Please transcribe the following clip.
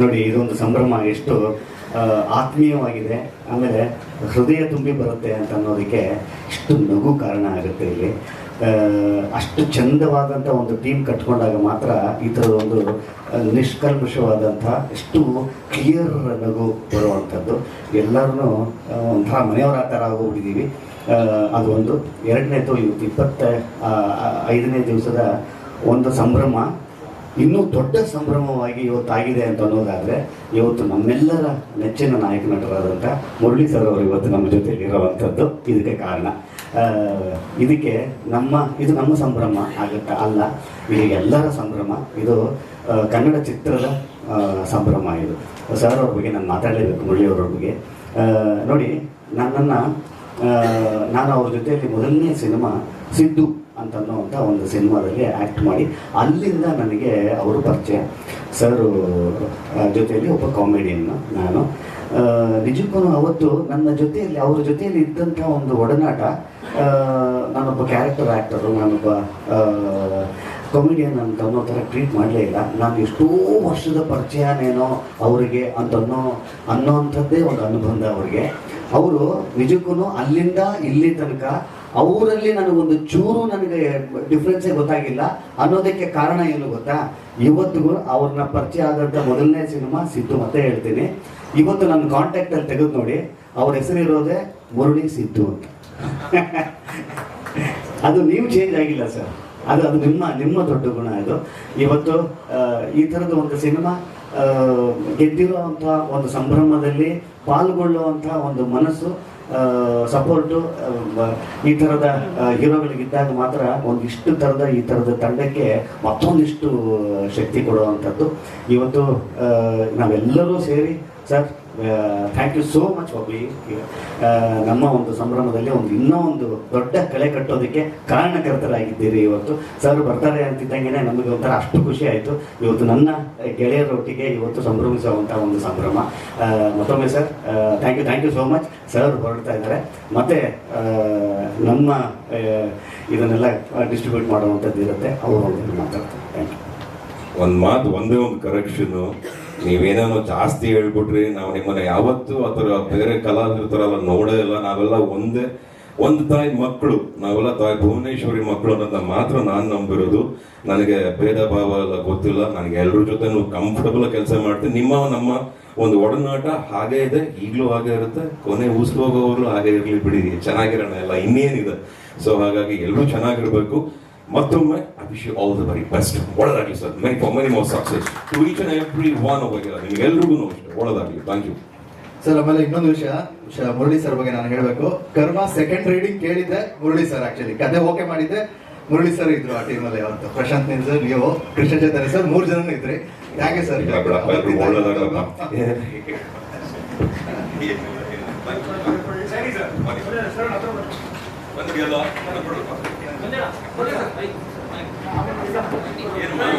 ನೋಡಿ, ಇದೊಂದು ಸಂಭ್ರಮ ಎಷ್ಟು ಆತ್ಮೀಯವಾಗಿದೆ. ಆಮೇಲೆ ಹೃದಯ ತುಂಬಿ ಬರುತ್ತೆ ಅಂತ ಅನ್ನೋದಕ್ಕೆ ಇಷ್ಟು ನಗು ಕಾರಣ ಆಗುತ್ತೆ ಇಲ್ಲಿ. ಅಷ್ಟು ಚಂದವಾದಂಥ ಒಂದು ಟೀಮ್ ಕಟ್ಕೊಂಡಾಗ ಮಾತ್ರ ಈ ಥರದ ಒಂದು ನಿಷ್ಕಲ್ಮಶವಾದಂಥ, ಎಷ್ಟು ಕ್ಲಿಯರ್ ನಗು ಬರುವಂಥದ್ದು. ಎಲ್ಲರೂ ಒಂಥರ ಮನೆಯವರ ಆ ಥರ ಆಗೋಗ್ಬಿಟ್ಟಿದ್ದೀವಿ ಅದು ಒಂದು. ಎರಡನೇದು ಇವತ್ತು ಇಪ್ಪತ್ತ ಐದನೇ ದಿವಸದ ಒಂದು ಸಂಭ್ರಮ. ಇನ್ನೂ ದೊಡ್ಡ ಸಂಭ್ರಮವಾಗಿ ಇವತ್ತಾಗಿದೆ ಅಂತ ಅನ್ನೋದಾದರೆ, ಇವತ್ತು ನಮ್ಮೆಲ್ಲರ ನೆಚ್ಚಿನ ನಾಯಕ ನಟರಾದಂಥ ಮುರಳಿ ಸರ್ ಅವರು ಇವತ್ತು ನಮ್ಮ ಜೊತೆಯಲ್ಲಿ ಇರುವಂಥದ್ದು ಇದಕ್ಕೆ ಕಾರಣ. ಇದಕ್ಕೆ ನಮ್ಮ, ಇದು ನಮ್ಮ ಸಂಭ್ರಮ ಆಗುತ್ತಾ ಅಲ್ಲ, ಇದು ಎಲ್ಲರ ಸಂಭ್ರಮ, ಇದು ಕನ್ನಡ ಚಿತ್ರದ ಸಂಭ್ರಮ ಇದು. ಸರ್ ಅವ್ರ ಬಗ್ಗೆ ನಾನು ಮಾತಾಡಲೇಬೇಕು, ಮುರಳಿ ಅವ್ರ ಬಗ್ಗೆ. ನೋಡಿ ನನ್ನನ್ನು ನಾನು ಅವ್ರ ಜೊತೆಯಲ್ಲಿ ಮೊದಲನೇ ಸಿನಿಮಾ ಸಿದ್ದು ಅಂತನ್ನುವಂಥ ಒಂದು ಸಿನಿಮಾದಲ್ಲಿ ಆ್ಯಕ್ಟ್ ಮಾಡಿ, ಅಲ್ಲಿಂದ ನನಗೆ ಅವರು ಪರಿಚಯ. ಸರು ಜೊತೆಯಲ್ಲಿ ಒಬ್ಬ ಕಾಮಿಡಿಯನ್ ನಾನು. ನಿಜಕ್ಕೂ ಅವತ್ತು ನನ್ನ ಜೊತೆಯಲ್ಲಿ, ಅವ್ರ ಜೊತೆಯಲ್ಲಿ ಇದ್ದಂಥ ಒಂದು ಒಡನಾಟ ನಾನೊಬ್ಬ ಕ್ಯಾರೆಕ್ಟರ್ ಆ್ಯಕ್ಟರು ನಾನೊಬ್ಬ ಕಾಮಿಡಿಯನ್ ಅಂತ ಅನ್ನೋ ಥರ ಟ್ರೀಟ್ ಮಾಡಲೇ ಇಲ್ಲ. ನಾನು ಎಷ್ಟೋ ವರ್ಷದ ಪರಿಚಯನೇನೋ ಅವರಿಗೆ ಅಂತ ಅನ್ನೋ ಅಂಥದ್ದೇ ಒಂದು ಅನುಬಂಧ ಅವರಿಗೆ. ಅವರು ನಿಜಕ್ಕೂ ಅಲ್ಲಿಂದ ಇಲ್ಲಿ ತನಕ, ಅವರಲ್ಲಿ ನನಗೊಂದು ಚೂರು ನನಗೆ ಡಿಫ್ರೆನ್ಸೇ ಗೊತ್ತಾಗಿಲ್ಲ. ಅನ್ನೋದಕ್ಕೆ ಕಾರಣ ಏನು ಗೊತ್ತಾ? ಇವತ್ತಿಗೂ ಅವ್ರನ್ನ ಪರಿಚಯ ಆದಂಥ ಮೊದಲನೇ ಸಿನಿಮಾ ಸಿದ್ದು ಮತ್ತೆ ಹೇಳ್ತೀನಿ. ಇವತ್ತು ನನ್ನ ಕಾಂಟ್ಯಾಕ್ಟಲ್ಲಿ ತೆಗೆದು ನೋಡಿ, ಅವ್ರ ಹೆಸರಿರೋದೇ ಮುರುಳಿ ಸಿದ್ದು ಅಂತ. ಅದು ನೀವು ಚೇಂಜ್ ಆಗಿಲ್ಲ ಸರ್ ಅದು ಅದು ನಿಮ್ಮ ನಿಮ್ಮ ದೊಡ್ಡ ಗುಣ ಇದು. ಇವತ್ತು ಈ ಥರದ ಒಂದು ಸಿನಿಮಾ ಗೆದ್ದಿರುವಂಥ ಒಂದು ಸಂಭ್ರಮದಲ್ಲಿ ಪಾಲ್ಗೊಳ್ಳುವಂಥ ಒಂದು ಮನಸ್ಸು ಸಪೋರ್ಟು ಈ ಥರದ ಹೀರೋಗಳಿಗಿದ್ದಾಗ ಮಾತ್ರ ಒಂದಿಷ್ಟು ಥರದ ಈ ಥರದ ತಂಡಕ್ಕೆ ಮತ್ತೊಂದಿಷ್ಟು ಶಕ್ತಿ ಕೊಡುವಂಥದ್ದು. ಇವತ್ತು ನಾವೆಲ್ಲರೂ ಸೇರಿ sir thank you so much Bobby ನಮ್ಮ ಒಂದು ಸಂಭ್ರಮದಲ್ಲಿ ಒಂದು ಇನ್ನೂ ಒಂದು ದೊಡ್ಡ ಕಳೆ ಕಟ್ಟೋದಕ್ಕೆ ಕಾರಣಕರ್ತರಾಗಿದ್ದೀರಿ ಇವತ್ತು. ಸರ್ ಬರ್ತಾರೆ ಅಂತಿದ್ದಂಗೆ ನಮಗೆ ಒಂಥರ ಅಷ್ಟು ಖುಷಿ ಆಯಿತು. ಇವತ್ತು ನನ್ನ ಗೆಳೆಯರೊಟ್ಟಿಗೆ ಇವತ್ತು ಸಂಭ್ರಮಿಸುವಂಥ ಒಂದು ಸಂಭ್ರಮ. ಮತ್ತೊಮ್ಮೆ sir thank you thank you so much sir ಹೊರಡ್ತಾ ಇದ್ದಾರೆ. ಮತ್ತೆ ನಮ್ಮ ಇದನ್ನೆಲ್ಲ ಡಿಸ್ಟ್ರಿಬ್ಯೂಟ್ ಮಾಡುವಂಥದ್ದು ಇರುತ್ತೆ ಅವರು ಮಾತಾಡ್ತಾರೆ. ಥ್ಯಾಂಕ್ ಯು ಒಂದು ಮಾತು, ಒಂದೇ ಒಂದು ಕರೆಕ್ಷನ್ ನೀವೇನೇನೋ ಜಾಸ್ತಿ ಹೇಳ್ಬಿಟ್ರಿ, ನಾವು ನಿಮ್ಮನ್ನ ಯಾವತ್ತೂ ಥರ ಬೇರೆ ಕಲಾವಿದ್ರ ತರ ಎಲ್ಲ ನೋಡೇ ಇಲ್ಲ. ನಾವೆಲ್ಲ ಒಂದೇ, ಒಂದು ತಾಯಿ ಮಕ್ಕಳು. ನಾವೆಲ್ಲ ತಾಯಿ ಭುವನೇಶ್ವರಿ ಮಕ್ಕಳು ಅನ್ನೋದನ್ನ ಮಾತ್ರ ನಾನು ನಂಬಿರೋದು. ನನಗೆ ಭೇದ ಭಾವ ಎಲ್ಲ ಗೊತ್ತಿಲ್ಲ. ನನಗೆ ಎಲ್ಲರ ಜೊತೆ ಕಂಫರ್ಟಬಲ್ ಕೆಲಸ ಮಾಡ್ತೀನಿ ನಿಮ್ಮ, ನಮ್ಮ ಒಂದು ಒಡನಾಟ ಹಾಗೆ ಇದೆ. ಈಗಲೂ ಹಾಗೆ ಇರುತ್ತೆ. ಕೊನೆ ಉಸ್ಲೋಗೋರು ಹಾಗೆ ಇರ್ಲಿ ಬಿಡಿ. ಚೆನ್ನಾಗಿರೋಣ ಎಲ್ಲ. ಇನ್ನೇನಿದೆ. ಸೊ ಹಾಗಾಗಿ ಎಲ್ಲರೂ ಚೆನ್ನಾಗಿರ್ಬೇಕು. ಮತ್ತೊಮ್ಮೆ I wish you all the very best ಒಳ್ಳೆದಾಗಲಿ sir my for many more success to each and every one over ನಿಮಗೆಲ್ರಿಗೂ ಅಷ್ಟೇ ಒಳ್ಳೆದಾಗಲಿ ಥ್ಯಾಂಕ್ ಯು ಸರ್ ಆಮೇಲೆ ಇನ್ನೊಂದು ವಿಷಯ ಮುರಳಿ ಸರ್ ಬಗ್ಗೆ ನಾನು ಹೇಳಬೇಕು. ಕರ್ಮ ಸೆಕೆಂಡ್ ರೀಡಿಂಗ್ ಕೇಳಿದ್ದೆ ಮುರಳಿ ಸರ್ ಆಕ್ಚುಲಿ ಕತೆ ಓಕೆ ಮಾಡಿದ್ದೆ. ಮುರಳಿ ಸರ್ ಇದ್ರು ಆ ಟೀಮಲ್ಲಿ ಅವತ್ತು. ಪ್ರಶಾಂತ್ ನಿನ್ ಸರ್ ನೀವು ಕೃಷ್ಣ ಚೈತನ್ಯ ಸರ್ ಮೂರು ಜನ ಇದ್ರಿ. ಯಾಕೆ ಸರ್. ಇಲ್ಲ こんにちは!こんにちは!はい!はい!